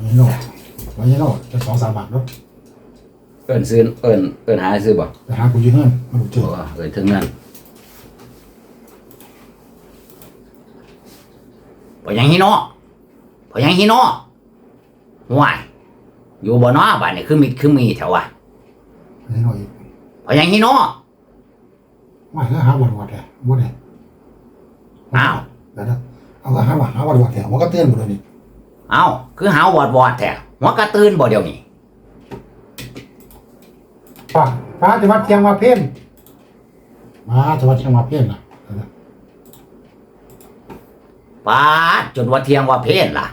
วันนี้โน่วันนี้โน่จะสองสามบาทเนาะเอิ้นซื้อเอิ้นเอิ้นหาซื้อบ่ไปหากูอยืนเงินมาดูเจอบ่เอิ้นถึงนั้นพอยังฮิโนะพอยังฮิโนะห่วยอยู่บ่เนาะบ้านนี้คือมีคือมีแถวว่ะวันนี้โน่อีกพอยังฮิโนะว่าแล้วหาวันวัดแหละวัดแหละอ้าวเดี๋ยวนะเอาก็หาวันหาวันวัดแหละว่าก็เตือนหมดเลยนี่ เอ้าคือหาวอดวอดแท้หัวกระตื่นบ่เดี๋ยวนี้ป้าป้าจะมาเทียงมาเพ่นมาจะมาเทียงมาเพ่นนะเดี๋ยวนะปาดจนว่าเที่ยงว่าเพลนล่ะ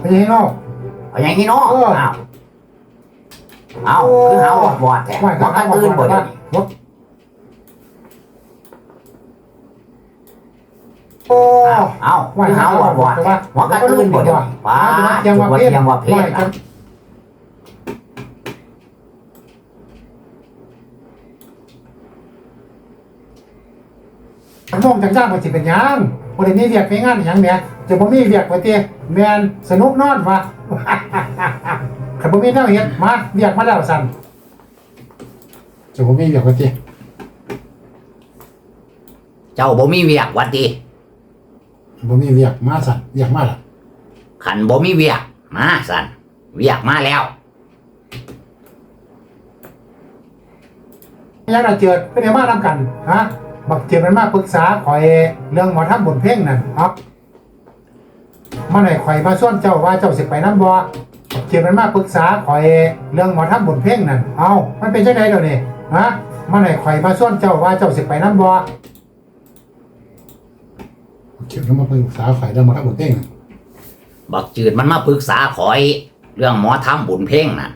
ไปยังโน่พอยังฮิโนะเอออ้าวเอ้าคือหาวอดวอดแท้หัวกระตื่นบ่เดี๋ยวนี้ รถ โอ้ เอ้าคือหาวอดวอดแท้หัวกระตื่นบ่เดี๋ยวนี้ปาดจนว่าเที่ยงว่าเพลนล่ะทั้งมองจังจ้างว่าสิเป็นหยังบ่ได้มีเวียกมีงานหยังแหม่จะบ่มีเวียกว่าติแม่นสนุกนอนวะคันบ่มีแนวเฮ็ดมาเวียกมาแล้วสั่นจะบ่มีเวียกว่าติเจ้าบ่มีเวียกหวัดดี บ่มีเวียกมาสั่นเวียกมาล่ะขันบ่มีเวียกมาสันเวียกมาแล้วยังน่ะเจิดเพิ่นได้มานำกันฮะบักเจิดมันมาปรึกษาข่อยเรื่องหมอทำบุญเพ่งนั่นครับมาให้ข่อยมาส่วนเจ้าว่าเจ้าสิไปนำบ่บักเจิดมันมาปรึกษาข่อยเรื่องหมอทำบุญเพ่งนั่นเอ้ามันเป็นจังได๋เดี๋ยวนี้ฮะมาให้ข่อยมาส่วนเจ้าว่าเจ้าสิไปนำบ่ เจิดมันมาปรึกษาข่อยเรื่องหมอทำบุญเพ่งบักจืดมันมาปรึกษาขอย เรื่องหมอทำบุญเพ่งน่ะ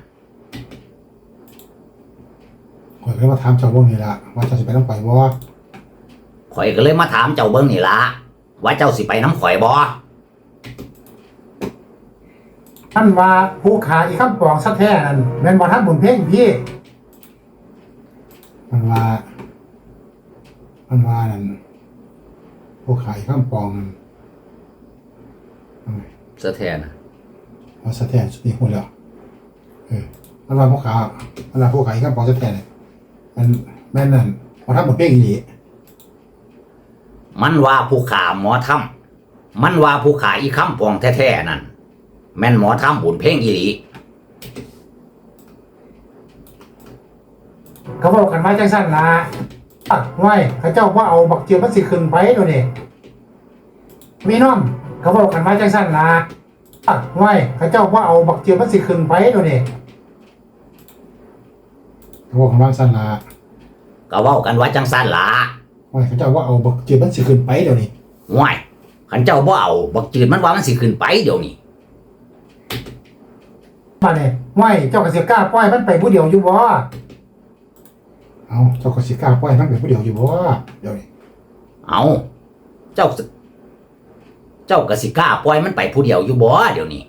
ข่อยก็เลยมาถามเจ้าบ่นี่ล่ะว่าเจ้าสิไปนำข่อยบ่ข่อยก็เลยมาถามเจ้าเบิ้งนี่ละว่าเจ้าสิไปน้ำข่อยบ่ท่านว่าผู้ขาอีกคำปองสักแท้นั่นแม่นบ่ทำบุญเพ่งพี่มันว่า มันว่านั่น ผู้ขายข้ามปองนั่นเอาไงเสถียรนะเอาสะแทนสุดที่หุ่นแล้วเออมันว่าผู้ขามันว่าผู้ขายข้ามปองสะแทนเนี่ยมันแม่นนั่นพอทำหมดเป้งอีหลีมันว่าผู้ขาหมอทำมันว่าผู้ขาอีคำปองแท้ๆนั่นแม่นหมอทำบุญเพ่งอีหลีเขาบอกกันว่าจังสั้นนะ อะไว้เขาเจ้าว่าเอาบักเจียวมันสิขึ้นไปตัวนี้มีน้อมเขาบอกกันว่าจังสั้นนะอะไว้เขาเจ้าว่าเอาบักเจียวมันสิขึ้นไปตัวนี้เขาบอกกันว่าสั้นนะก็เว้ากันว่าจังสั้นละว่าเขาเจ้าว่าเอาบักเจียมันสิขึ้นไปเดี๋ยวนี้ง่ายขันเจ้าบ่เอาบักจืดมันว่ามันสิขึ้นไปเดี๋ยวนี้มาเนี่ยว่าเจ้ากสิกล้าปล่อยมันไปผู้เดียวอยู่บ่ เอาเจ้ากสิกล้าปล่อยมันไปผู้เดียวอยู่บ่เดี๋ยวนี้เอาเจ้าสิเจ้ากสิกล้าปล่อยมันไปผู้เดียวอยู่บ่เดี๋ยวนี้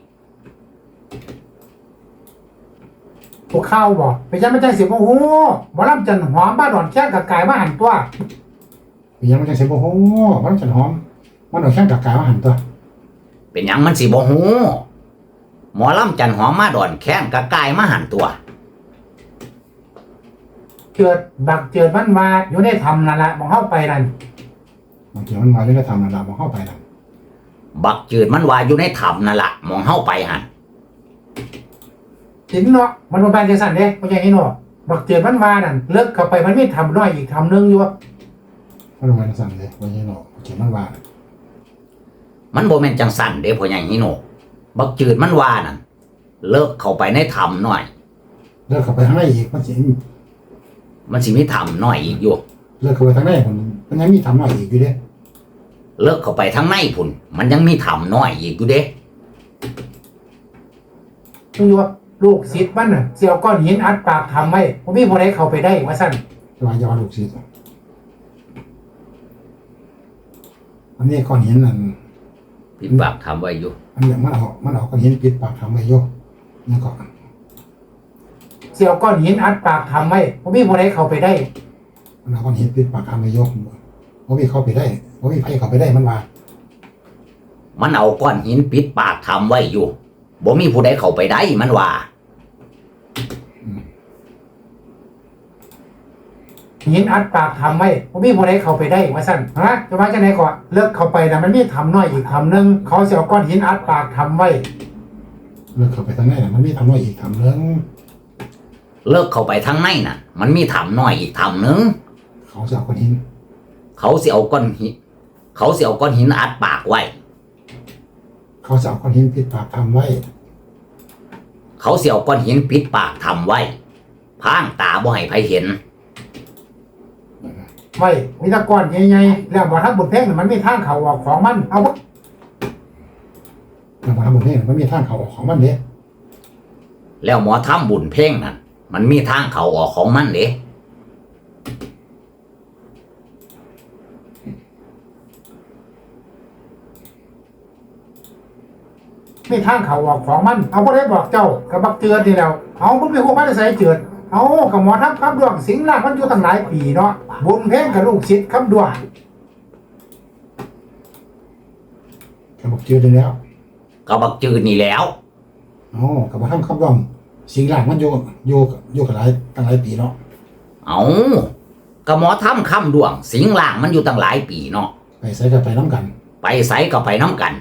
พวกข้าวบ่ไปยังไม่ใจเสียโอ้โหบ่รับจันหอมบ้านดอนแค่กับกายมาหันตัวไปยังไม่ใจเสียโอ้โหบ่รับจันหอมมันดอนแค่กับกายมาหันตัว เป็นหยังมันสิบ่ฮู้หมอลำจันหอมมาดอนแข้งกะกายมาหันตัว เกิดบักเจิดมันมาอยู่ในธรรมนั่นแหละมองเข้าไปนั่นบางทีมันมาอยู่ในธรรมนั่นแหละมองเข้าไปนั่นบักจืดมันว่าอยู่ในถ้ำนั่นละมองเฮาไปหันจริงเนาะมันบ่แม่นจังซั่นเด้บ่ใช่เนาะบักเจิดมันมานั่นเลิกเข้าไปมันมีธรรมน้อยอีกธรรมนึงอยู่มันบ่แม่นจังซั่นเด้บ่ใช่เนาะบักเจิดมันว่ามันบ่แม่นจังสั่นเด้พ่อใหญ่ฮิโนบักจืดมันว่านั่นเลิกเข้าไปในถ้ำหน่อย เลิกเข้าไปข้างในอีกมันสิ มันสิมีถ้ำน้อยอีกอยู่ เลิกเข้าไปข้างในมันมันยังมีธรรมน้อยอีกอยู่เด้เลิกเข้าไปทางในพุ่น มันยังมีถ้ำน้อยอีกอยู่เด้ คือว่าลูกศิษย์มันน่ะสิเอาก้อนหินอัดปากทำไว้บ่มีผู้ใดเข้าไปได้ว่าซั่นว่าอย่าว่าลูกศิษย์อันนี้ก้อนหินนั่นปิดปากทำไว้อยู่ อันนี้มันเอามันเอาก้อนหินปิดปากทำไว้อยู่นี่ก็สิ เอาก้อนหินอัดปากทำไว้บ่มีผู้ใดเข้าไปได้มันเอาก้อนหินปิดปากทำไว้อยู่บ่มีเข้าไปได้บ่มีไผเข้าไปได้มันว่ามันเอาก้อนหินปิดปากทำไว้อยู่บ่มีผู้ใดเข้าไปได้มันว่าหินอัดปากทำไว้ผมมีผู้ใดเข้าไปได้ว่าสั่นฮะจะว่าจังไหนก่อนเลิกเข้าไปนะมันมีทำน้อยอีกทำหนึงเขาเสียก้อนหินอัดปากทำไว้เลิกเข้าไปทางไหนน่ะมันมีทำว่าอีกทำเรื่อง เลิกเข้าไปทางในน่ะ มันมีถ้ำน้อยอีกถ้ำหนึง เขาจะเอาก้อนหินเขาสิเอาก้อนหินเขาสิเอาก้อนหินอัดปากไว้ เขาจะเอาก้อนหินปิดปากทำไว้ เขาสิเอาก้อนหินปิดปากทำไว้พรางตาบ่ให้ใครเห็น ไว้มีแตะก้อนใหญ่ๆแล้วบ่ทับบนเพ่งน่ะมันมีทางเข้าออกของมันเอาบ่แล้วมาทำแบบนี้มันมีทางเขาออกของมันเด้ แล้วหมอทำบุญเพ่งนั่น มันมีทางเขาออกของมันเด้มีทางเข้าออกของมัน เอาบ่ได้บอกเจ้ากับบักเจือดนี่แล้ว เอาบ่มีฮู้มาได้ใส่เจือดเอากับหมอทับคำดวงสิงห์ลากมันอยู่ตั้งหลายปีเนาะ บุญเพ่งกับลูกศิษย์คำดวงเขาบอกเจอได้แล้วก็บักจืดนี่แหล้ว อ๋อกับมาทำคำร้อง สิ่งหลักมันอยู่อยู่อยู่กับหลายตั้งหลายปีเนาะเอาก็หมอทำคำดวง สิงล่างมันอยู่ตั้งหลายปีเนาะไปใส่กันไปน้ำกันไปใส่ก็ไปน้ำกัน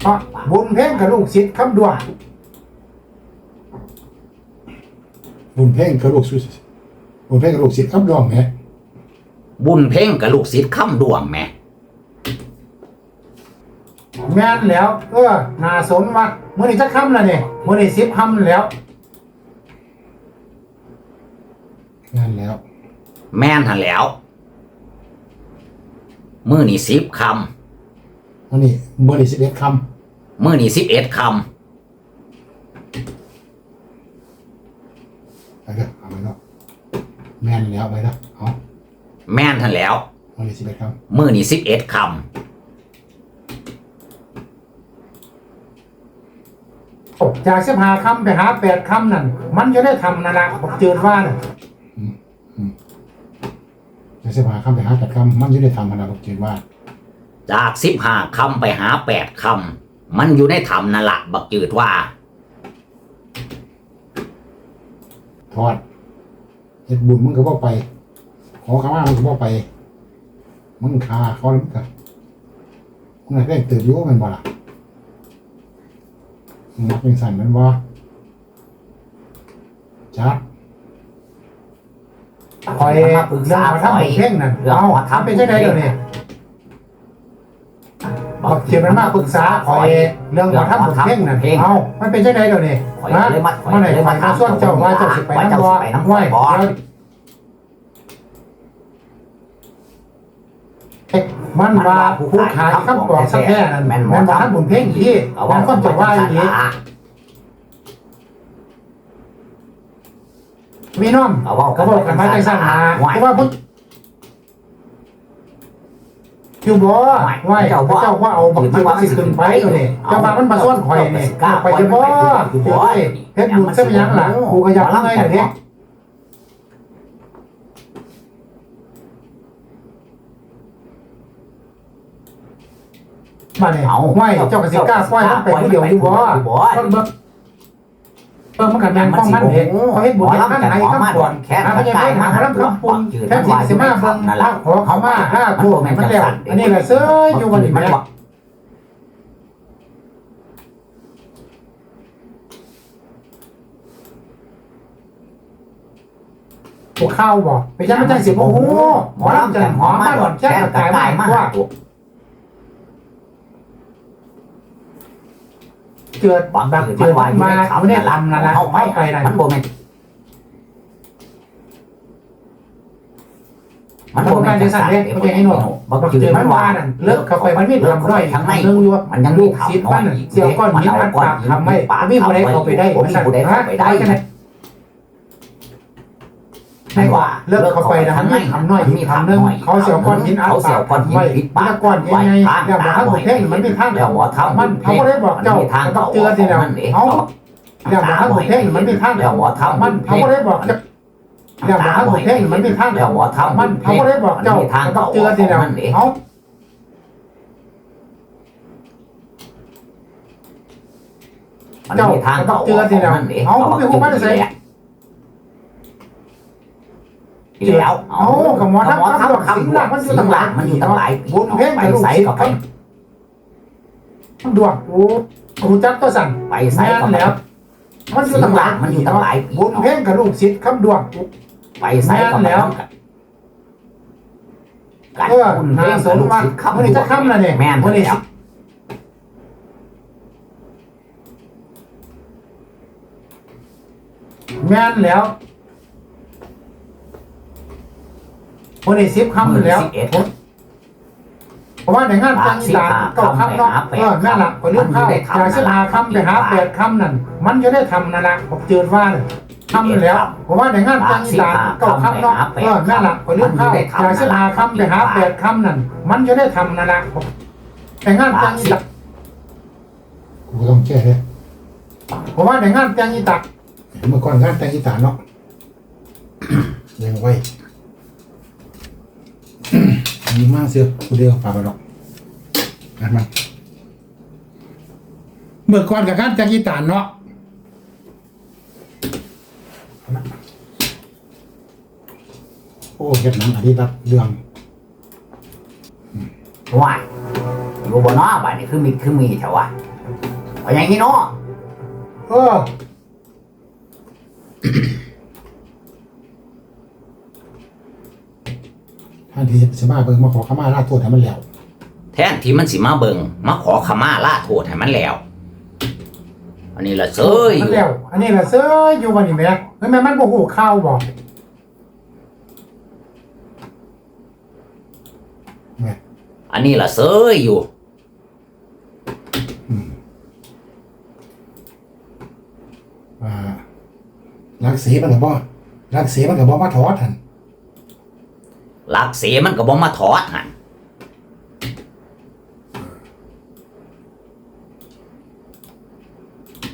เพราะบุญเพ่งกับลูกศิษย์คำดวงบุญเพ่งกับลูกสุบุญเพ่งกับลูกศิษย์คำร้องแหมบุญเพ่งกับลูกศิษย์คำดวงแหม่ แม่นแล้ว เออน่าสนว่ามื้อนี้จะค่ำแล้วนี่มื้อนี้10ค่ำแล้วงานแล้ว แม่นหันแหล้ว มือนี่สิบควันนี้เมื่อนี้สิบเอ็ดคำมือนี่สิบเอ็ดคำไปเถอะเอาไปแล้วแม่นแล้วไปแล้วเอาำแม่นหันแหล้ววันนี้สิบเอ็ดคมือนี่สิบเอ็ดค จาก15ค่ำไปหา8ค่ำนั่นมันจะได้ทำนั่นล่ะบักเจือดว่าน่ะำจะสิบหาคำไปหาแปดคำมันอยู่ในธรรมพนาบอกเจนว่าำจากสิบห้าคำไปหาแปดคำมันอยู่ในถ้ำนั่นละบักจืดว่า ทอดเฮ็ดบุญมึงก็บ่ไป ขอขมามึงก็บ่ไป มึงคาเขาแล้วมึงก็มึงได้ตื่นอยู่แมันบ่ล่ะมึงมัก เป็นสั่นแมันบ่จัดคอยเรื่องมาทำบุญเพ่งนั่นเอาทำเป็นจังไดเดี๋ยวนี้บักเจือดมันมาปรึกษาคอยเรื่องมาทำบุญเพ่งนั่นเอามันเป็นจังไดเดี๋ยวนี้ข่อยฮะเลยมาข่อยเมื่อไหร่เลยข่อยมาส่วนเจ้าว่าเจ้าสิไปน้ำบ่ว่าเจ้าสิไปน้ำบ่ห้วย บ่ เอ๊ะ มันว่าผู้ขายคำบอกสักแค่นั้นแม่แม่นนบ่บ่ทันบุญเพ่งที่เอามัว่านคนจะว่าอย่างนี้มีน้อมเอาเว่าก็บอกกันมาจังซั่นนะเพราะว่าพุทธอยู่บ่ไหวเจ้าว่าเจ้าว่าเอาบักที่ว่าสิขึ้นไปตัวนี้เจ้ามามันมาส่วนข่อยนี่เจ้าไปจะบ่เจ้าเอ้ยเฮ็ดบุญซะเป็นหยังล่ะกูก็อยากเมื่อยน่ะ มาเนี่ยไหวเจ้าก็สิกล้าปล่อยมันไปผู้เดียวอยู่บ่เบิ่งเบิ่งเบิ่งมันก็แม่นของมันเด้เขาเฮ็ดบุญเฮ็ดทานให้คำก่อนแค่อ่าเขาจะให้หาลำคำปุ่นแค่สิสิมาเบิ่งพระขอเขามาห้าพวกมันแล้วอันนี้ก็เซ้ยอยู่วันนี้แม่พวกข้าวบ่ไปยังไม่ใช่สิโอ้โหหมอลำจันหอมมาหลอนแค่กายมาว่า เกิดบักบักจืดเกิดว่าอยู่มาในเอาถ้ำเนี่นั่ยนละลำนั่นละเอาไม่ไปนั่นมันบ่แม่นมันโครบ่งแม่การนจะจังสั่ซั่นนเด้เด้ไม่ใช่ให้หนวดบักบักจืเกิดดมัมันนว่าว่านั่นั่นนเลิกเข้าไปมันมีทำร้อยข้างในนึงอยู่มันยังลูมีกถ้ำศิษย์มันเสี่ยวก้อนหินอัดปากทำไม่ไม่มีผู้ใดเข้าไปได้บ่มีผู้ใดเข้าไปได้ ไม่ว่าเลิกเขาไปนะม่ทำน้อยมีทำเน่องเขาเสียวก้อนหินอัดปากก้อนหินปิดปากก้อนยังไงอย่างหมาเขาเท่งมันไม่ข้างแล้วว่าทำมันเขาก็เลยบอกเจ้าต้องเจอสิแล้วเขาอย่างหมาเขาแค่มันไม่ข้างแล้วว่าทำมันเขาก็เลยบอกอย่างหมาเขาเท่งมันไม่ข้างแล้วว่าทำมันเขาก็เลยบอกเจ้าต้องเจอสิแล้วเขาเจ้าทางก็เจอสิแล้วเขาไม่รู้ว่าจะใส่ ทีแล้วเอากับหมอทับทับคำคำหลังมันอยู่ตั้งหลายมันอยู่ตั้งหลายปีบุญเพ่งไปกับลูกใส่ศิษย์ก็ไปดวงโอ้กูจักตัวสั่นไปใส่แม่ก็นไปแล้ว มันอยู่ตั้งหลายมันอยู่ตั้งหลายปีบุญเพ่งกับลูกศิษย์คำดวงไปใส่ก็ไปแม่นแล้วกันเออคุณนาเพ่งสมว่าคำมันจะคำละเนี่ยแม่นมันนี่แล้วแม่นแล้ว วันนี้สิบคำแล้วสิบเอ็ดเพราะว่าในงานจังอีสานเก้าคำเนาะเออแม่นละไปเรื่องข้าวอยากจะหาคำไปหาแปดคำนั่นมันจะได้ทำนั่นละผมเจอว่าเนี่ยทำแล้วเพราะว่าในงานจังอีสานเก้าคำเนาะเออแม่นละไปเรื่องข้าวอยากจะหาคำไปหาแปดคำนั่นมันจะได้ทำนั่นละในงานจังอีสานกูก็ต้องแก้เลยเพราะว่าในงานจังอีสานเมื่อก่อนงานแต่งอีสานเนาะยังไว้ มีมากเสียกูเดียวพาไปหรอกนะมันเมื่อก่อนกับงานแต่งอีสานเนาะโอ้เฮ็ดหนังอดีตเรื่องว้ายอยู่บนน้อบ้านนี่คือมีคือมีแถวว่าเอาอย่างนี้เนาะเออ ท่านที่สมาเบิ่งมาขอขมาลาโทษให้มันแล้ว แทนที่มันสิมาเบิงมาขอขมาลาโทษให้มันแล้ว อันนี้ละเซยมันแล้ว อันนี้แหละเสื้ออยู่วันนี้แม่เฮ้ยแม่มันบ่หูข้าวบ่อันนี้ละเซยอยู่ว่ารักสีมันกับบ่รักสีมันกับบ่มาถอดท่าน หลักเสียมันก็บ่มาถอดหัน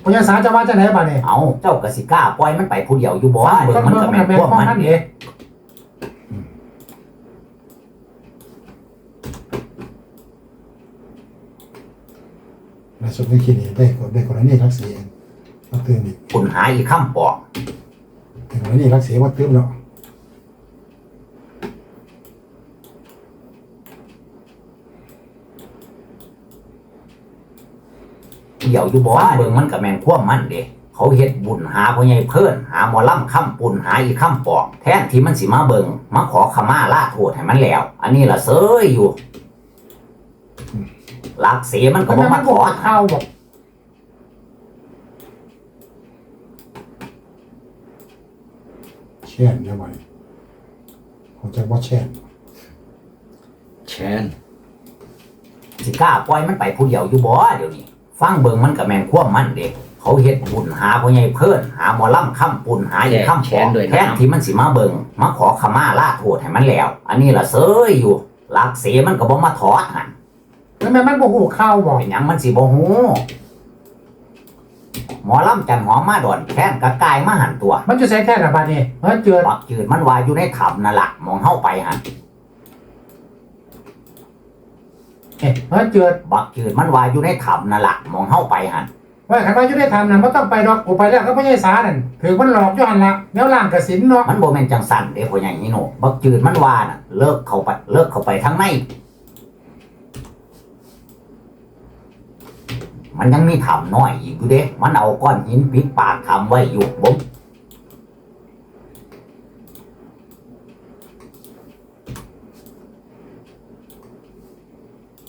พญาสาจะว่าจะไหนบ้าเนี่ยเอาเจ้ากสิกล้าปล่อยมันไปผู้เดียวอยู่บ่ฟังเบิ่ก็งมันเบิ่ก็งแม่แม่นนพวกพ่อมันมันเด้เด้ในสุดวิคินี่ได้ได้กรณีรักสีเองมาตื่นอีกคุณหาอีกคำบอกแต่กรณีรักสีว่าตื่นแล้วผู้ เดียวอยู่บ่เบิ่งมันก็แม่นพวกมันเด้เขาเฮ็ดบุญหาพ่อใหญ่เพิ่นหาหมอลำคำปุ่นหาอีกคำปอกแทนที่มันสิมาเบิ่งมาขอขมาลาโทษให้มันแล้ว อันนี้ละเซยอยู่หลักเสียมันก็ก็บ่แม่มัมานถบ่อหูดข้าวบ่แช่นได้ไหมเขาจะว่าแช่นเชนสิกล้าปล่อยมันไปผู้เดียวอยู่บ่เดี๋ยวนี้ ฟังเบิ่งมันก็แม่นความมันเด้เขาเฮ็ดบุญหาพ่อใหญ่เพิ่นหาหมอลำคำปุ่นหาอีกคำปอกแทนที่มันสิมาเบิ่งมาขอขมาลาโทษให้มันแล้ว อันนี้ละเซยอยู่หลักเสียมันก็บ่มาถอดหั่นแล้วแม่มันบ่หูข้าวบ่เป็นหยังมันสิบ่ฮู้หมอลำจันหอมมาดอนแค้นกะกายมาหันตัว มันจะใช้แค่ละบาดนี้เฮ้ยเจือปักจืดมันว่าอยู่ในถ้ำนั่นล่ะมองเข้าไปหัน เฮ้ยเฮ้ยเจือบักจืดมันว่าอยู่ในถ้ำนั่นล่ะมองเข้าไปหันว่าคันว่าอยู่ได้ทำนั่นบ่ต้องไปดอกกูไปแล้วก็พญาสานั่นถือมันหลอกอยู่หั่นละแนวล่างกสินเนาะมันบ่แม่นจังสั่นเด้พ่อใหญ่นี่โนบักจืดมันว่าน่ะ เลิกเข้าไปเลิกเข้าไปทางในมันยังมีถ้ำน้อยอีกอยู่เด้ มันเอาก้อนหินปิดปากถ้ำไว้อยู่บ่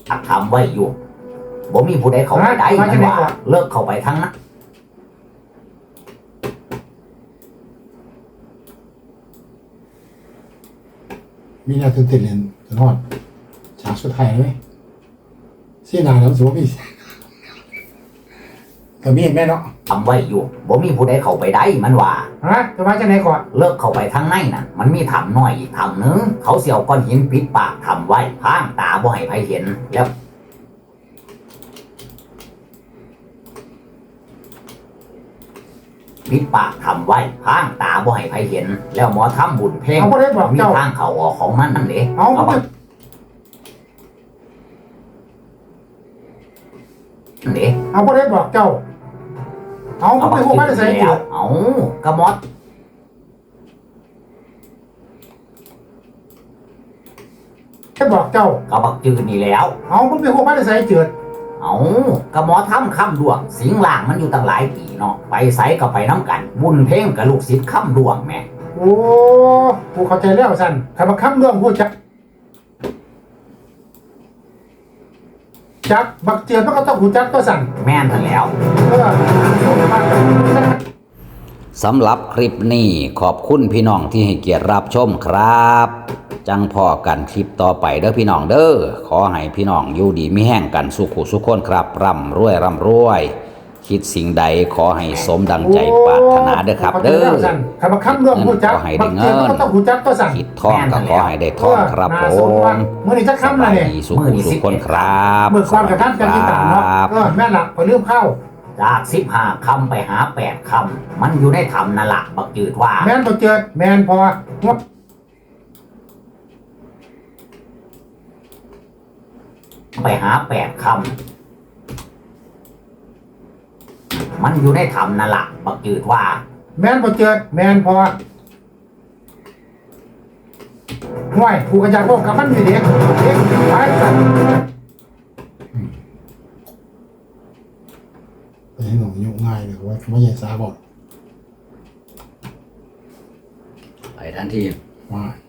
ปากถ้ำไว้อยู่บ่มีผู้ใดเข้าไปได้มันว่าเลิกเข้าไปทางนั้นมีแนวตื่นเต้นเรียนจนฮอดฉากสุดท้ายไหมเสียดายแล้วสิว่ามีก็มีแม่เนาะทำไว้อยู่บ่มีผู้ใดเข้าไปได้มันว่า ฮะจะว่าจะไหนก่อน เลิกเข้าไปทางในนั่นมันมีถ้ำน้อยอีกถ้ำหนึง เขาเสียวก้อนหินปิดปากทำไว้พางตาบ่ให้ใครเห็น แล้ว ปิดปากทำไว้พางตาบ่ให้ใครเห็น แล้วหมอทำบุญเพลง เอาบ่ได้บอกมีเจ้า ทางเข้าออกของมันนั่นเด้เอาเอาบ่บัได้กนั่นเด้เอาบ่ได้บอกเจ้า เอามันเป็นพวกมันใส่เจือดเอากระมอดแค่บอกเจ้ากระบักจืดนี่แล้ว เอามันเป็นพวกมันใส่เจือดเอากระหมอทำคำดวง สิงล่างมันอยู่ตั้งหลายปีเนาะไปใสก็ไปน้ำกันบุญเพ่งกับลูกศิษย์คำดวงแหม่โอ้กูเข้าใจแล้วสันคำว่าคำเรื่องพูดจัก จักบักเจือนมันก็ต้องหูจักตัวสั่นแม่นทันแล้ว เออสำหรับคลิปนี้ขอบคุณพี่น้องที่ให้เกียรติรับชมครับ จังพอกันคลิปต่อไปเด้อพี่น้องเด้อขอให้พี่น้องอยู่ดีมีแห้งกันสุขุสุขคนครับร่ำรวยร่ำรวย คิดสิ่งใดขอให้สมดังใจปรารถนาเด้อครับเด้อคำว่าคำเรื่องพูดจักขอให้ได้บักเจือดมันก็ต้องหูจักตัวสั่นคิดท่องก็ขอให้ได้ท่องครับผเออน่าสนว่ะมมื่อนี้จะสคำบาละยเนี่ยดีสุขุสุขคนครับเมื่อก่อนกับท่านกันที่ต่างเนาะครับเออแม่หลักพอลืมเข้าจากสิบห้าคำไปหาแปดคำมันอยู่ในธรรมนั่นละบักจืดว่า แม่นตัวเจิดแม่นพองดไปหาแปดคำ มันอยู่ในธรรมนั่นละบักจืดว่า แม่นตัวเจิดแม่นพอห่วยผูกกระจายพวกกับมันนี่เด็กเด็กไปสั่นไปให้หนูยุ่งง่ายเลยว่าไม่ใช่สาบอกไปทันทีว่าเ